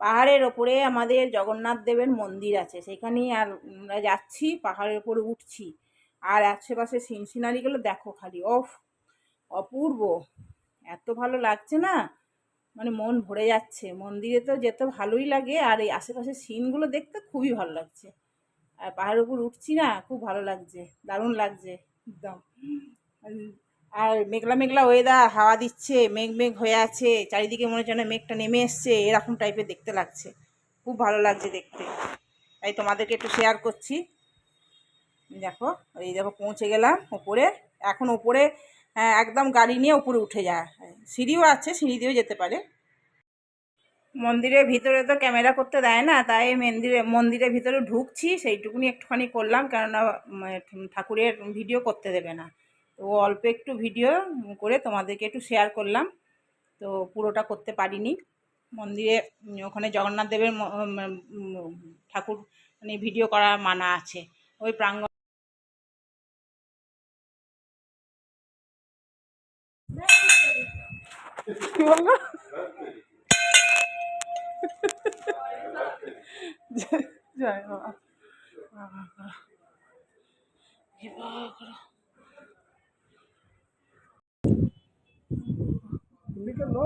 পাহাড়ের ওপরে আমাদের জগন্নাথ দেবের মন্দির আছে। সেখানেই আর আমরা যাচ্ছি, পাহাড়ের ওপরে উঠছি। আর আশেপাশে সিন সিনারিগুলো দেখো খালি অফ অপূর্ব। এত ভালো লাগছে না? মানে মন ভরে যাচ্ছে। মন্দিরে তো যেতে ভালোই লাগে, আর এই আশেপাশের সিনগুলো দেখতে খুবই ভালো লাগছে। আর পাহাড়ের উপর উঠছি না, খুব ভালো লাগছে, দারুণ লাগছে, একদম। আর মেঘলা মেঘলা ওয়েদার হাওয়া দিচ্ছে মেঘ মেঘ হয়ে আছে চারিদিকে মনে হচ্ছে মেঘটা নেমে এসছে এরকম টাইপের দেখতে লাগছে। খুব ভালো লাগছে দেখতে। তাই তোমাদেরকে একটু শেয়ার করছি। দেখো এই দেখো পৌঁছে গেলাম ওপরে। এখন ওপরে হ্যাঁ, একদম গাড়ি নিয়ে উপরে উঠে যায়। সিঁড়িও আছে সিঁড়ি দিয়েও যেতে পারে। মন্দিরের ভিতরে তো ক্যামেরা করতে দেয় না তাই মন্দিরে মন্দিরের ভিতরে ঢুকছি সেইটুকুনি একটুখানি করলাম কেননা ঠাকুরের ভিডিও করতে দেবে না। তো অল্প একটু ভিডিও করে তোমাদেরকে একটু শেয়ার করলাম তো পুরোটা করতে পারিনি মন্দিরে ওখানে জগন্নাথ দেবের ঠাকুর মানে ভিডিও করা মানা আছে ওই প্রাঙ্গণ জয় বাবা করো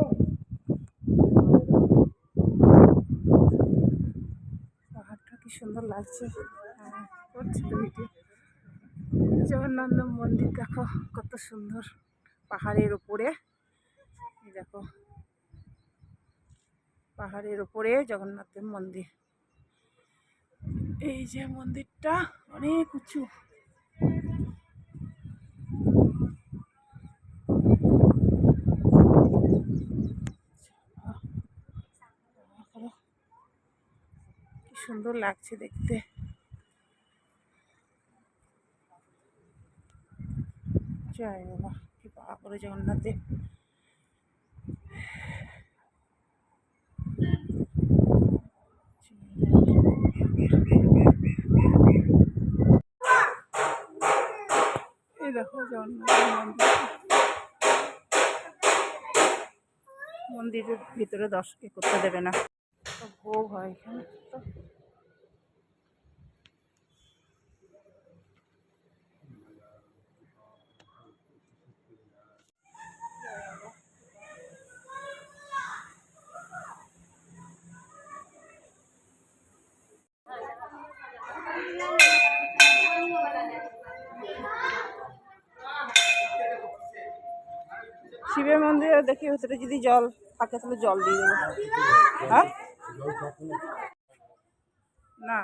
পাহাড়টা সুন্দর লাগছে। হ্যাঁ, জগন্নাথ মন্দির দেখো কত সুন্দর পাহাড়ের ওপরে। দেখো পাহাড়ের ওপরে জগন্নাথের মন্দির। এই যে মন্দিরটা অনেক উঁচু কি সুন্দর লাগছে দেখতে। জয় বাবা, কি বাবা করে জগন্নাথ এই দেখো মন্দিরের ভিতরে দর্শকে করতে দেবে না। ভোগ হয় এখানে। তো শিবের মন্দিরে দেখি ভেতরে যদি জল থাকে তাহলে জল দিয়ে দেবো। হ্যাঁ? না।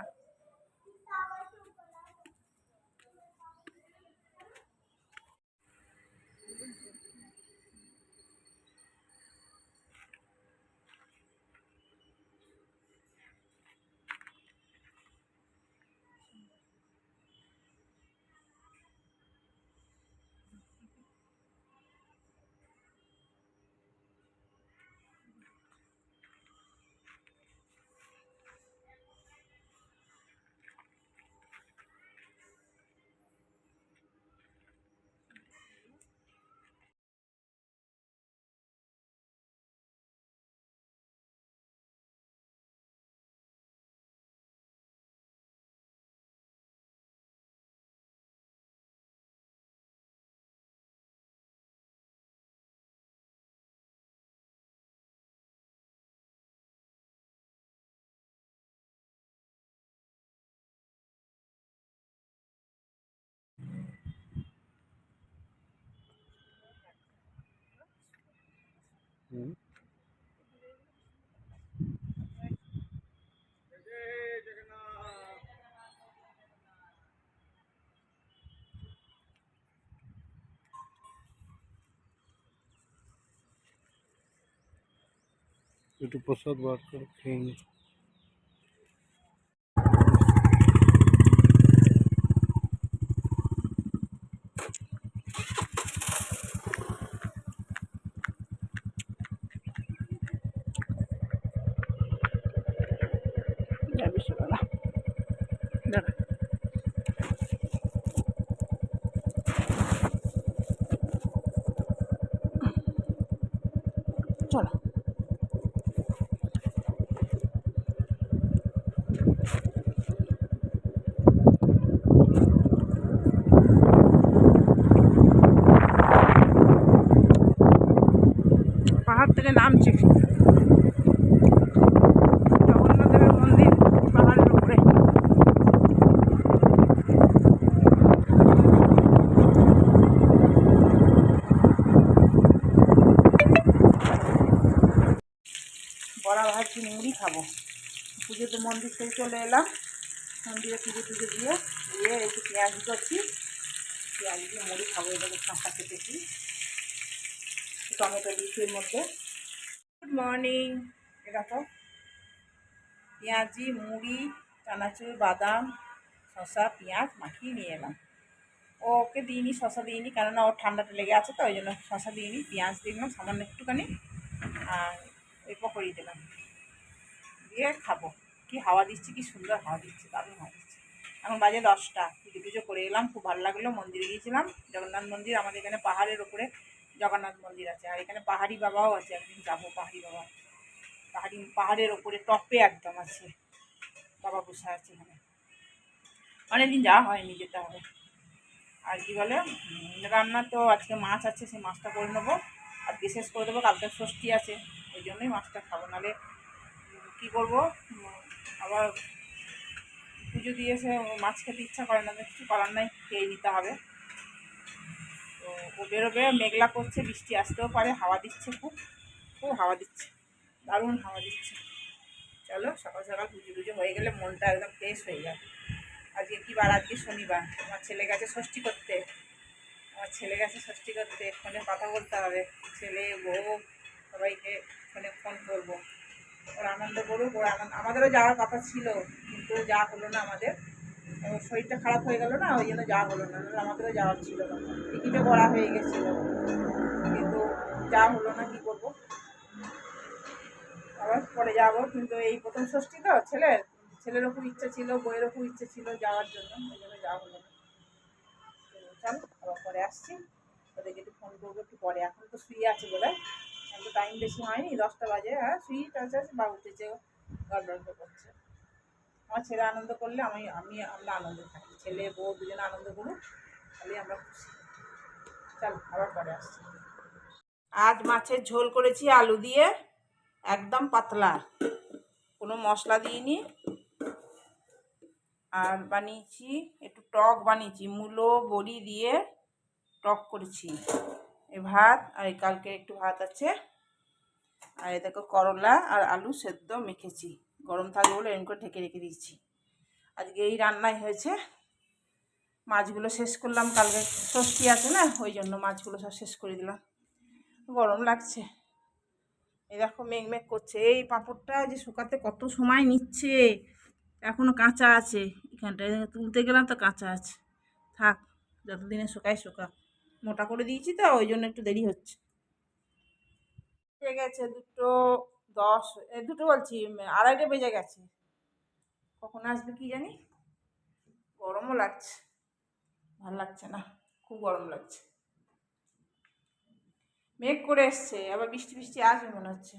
একটু প্রসাদ বার করে খেয়ে নি জয় ধীরে নামছে। জগন্নাথ দেবের মন্দির পাহাড়ের উপরে। বড়া ভাবছি মুড়ি খাব। পুজোতে মন্দির থেকে চলে এলাম। মন্দিরে পুজো টুজো দিয়ে দিয়ে একটু পেঁয়াজ করছি পেঁয়াজ দিয়ে মুড়ি খাব। এটাকে শশা কেটেছি। টমেটো দিচ্ছি এর মধ্যে। গুড মর্নিং এরকম পেঁয়াজি, মুড়ি, চানাচুর, বাদাম শশা পেঁয়াজ মাখিয়ে নিয়ে এলাম। ওকে দিইনি শশা দিইনি, কেননা ওর ঠান্ডাটা লেগে আছে তো, ওই জন্য শশা দিইনি, পেঁয়াজ দিয়ে দিলাম, সামান্য একটুখানি, আর ওই পকোড়ি দিলাম। দিয়ে খাব। কি হাওয়া দিচ্ছে, কি সুন্দর হাওয়া দিচ্ছে, দারুণ হাওয়া দিচ্ছে। এখন বাজে দশটা, পুজো টুজো করে এলাম, খুব ভালো লাগল, মন্দিরে গিয়েছিলাম। জগন্নাথ মন্দির আমাদের এখানে পাহাড়ের ওপরে। জগন্নাথ মন্দির আছে, আর এখানে পাহাড়ি বাবাও আছে, একদিন যাব পাহাড়ি বাবা। পাহাড়ি, পাহাড়ের ওপরে টপে একদম আছে, বাবা বসে আছে এখানে। অনেকদিন যাওয়া হয়নি যেতে হবে। আর কি বলে রান্না তো আজকে মাছ আছে, সেই মাছটা করে নেব। আর বিশেষ করে দেবো, কালকে ষষ্ঠী আছে, ওই জন্যই মাছটা খাব। নাহলে কী করব আবার পুজো দিয়েছে মাছ খেতে ইচ্ছা করে না কিছু করার নাই, খেয়ে নিতে হবে। তো ও বেরোবে, মেঘলা করছে, বৃষ্টি আসতেও পারে, হাওয়া দিচ্ছে খুব খুব হাওয়া দিচ্ছে, দারুণ হাওয়া দিচ্ছে। চলো, সকাল সকাল পুজো টুজো হয়ে গেলে মনটা একদম ফ্রেশ হয়ে যাবে। আজকে কি বার? আজকে শনিবার। আমার ছেলে গেছে ষষ্ঠী করতে। আমার ছেলে গেছে ষষ্ঠী করতে, ফোনে কথা বলতে হবে। ছেলে, বউ, সবাইকে ফোনে ফোন করব। ওর আনন্দ করুক, ওর আনন্দ আমাদেরও যাওয়ার কথা ছিল, কিন্তু যা হলো না আমাদের। শরীরটা খারাপ হয়ে গেল না, ওই জন্য যাওয়া হলো না। আমাদেরও যাওয়ার ছিল টিকিটও করা হয়ে গেছিল। কিন্তু যা হলো না, কি করব? আবার পরে যাব। কিন্তু এই প্রথম ষষ্ঠী তো, ছেলের। ছেলেরও খুব ইচ্ছা ছিল বইয়েরও খুব ইচ্ছে ছিল যাওয়ার জন্য, ওই জন্য যাওয়া হলো না। চল, আবার পরে আসছি। ওদেরকে একটু ফোন করব একটু পরে। এখন তো শুয়ে আছে বলে। এখন তো টাইম বেশি হয়নি, দশটা বাজে। হ্যাঁ শুয়ে আছে বা উঠেছে, গল্প করছে। আমার ছেলে আনন্দ করলে আমি আমি, আমরা আনন্দ থাকি। ছেলে, বউ দুজনে আনন্দ করুক, তাহলে আমরা খুশি। চল, আবার পরে আসছি। আজ মাছের ঝোল করেছি আলু দিয়ে, একদম পাতলা। কোনো মশলা দিইনি। আর বানিয়েছি, একটু টক বানিয়েছি, মূলো, বড়ি দিয়ে টক করেছি। এ ভাত, আর কালকে একটু ভাত আছে। আর এ দেখো করলা আর আলু সেদ্ধ মেখেছি। গরম থাকবে বলে এরকম করে ঢেকে রেখে দিয়েছি। আজকে এই রান্নাই হয়েছে। মাছগুলো শেষ করলাম, কালকে ষষ্ঠী আছে না, ওই জন্য মাছগুলো সব শেষ করে দিলাম। গরম লাগছে। এই দেখো মেঘ মেঘ করছে। এই পাঁপড়টা যে শুকাতে কত সময় নিচ্ছে এখনও কাঁচা আছে। এখানটায় তুলতে গেলাম তো কাঁচা আছে। থাক, যতদিনে শুকায় শুকা মোটা করে দিয়েছি তো, ওই জন্য একটু দেরি হচ্ছে। বেজে গেছে দুটো দশ এ, দুটো বলছি আড়াইটা বেজে গেছে। কখন আসবে কি জানি? গরমও লাগছে। ভালো লাগছে না খুব গরম লাগছে। মেঘ করে এসছে আবার বৃষ্টি বৃষ্টি আসবে মনে হচ্ছে।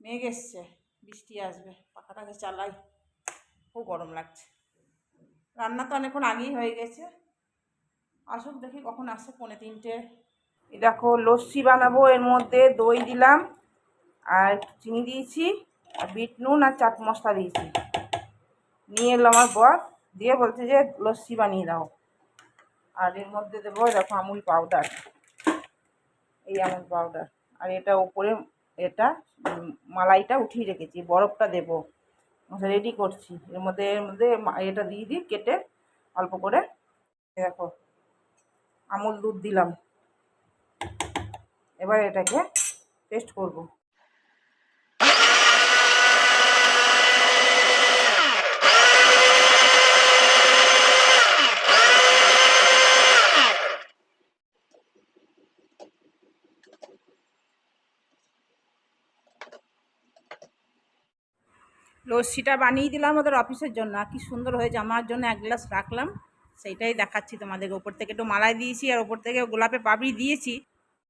মেঘ এসছে বৃষ্টি আসবে পাখাটাকে চালাই। খুব গরম লাগছে। রান্না তো অনেকক্ষণ আগেই হয়ে গেছে। আসুক দেখি কখন আসে পৌনে তিনটে। এই দেখো লস্যি বানাবো এর মধ্যে দই দিলাম। আর চিনি দিয়েছি, আর বিট নুন আর চাট মশলা দিয়েছি। নিয়ে এলো আমার বর, দিয়ে বলছে যে লস্যি বানিয়ে দাও। আর এর মধ্যে দেবো দেখো আমুল পাউডার এই আমুল পাউডার আর এটা ওপরে এটা মালাইটা উঠিয়ে রেখেছি, বরফটা দেবো। রেডি করছি। এর মধ্যে এর মধ্যে এটা দিয়ে দিই, কেটে অল্প করে। দেখো, আমুল দুধ দিলাম। এবার এটাকে টেস্ট করব। লস্যিটা বানিয়ে দিলাম ওদের অফিসের জন্য। কি সুন্দর হয়েছে। আমার জন্য এক গ্লাস রাখলাম। সেইটাই দেখাচ্ছি তোমাদের ওপর থেকে একটু মালাই দিয়েছি আর ওপর থেকে গোলাপে পাপড়ি দিয়েছি।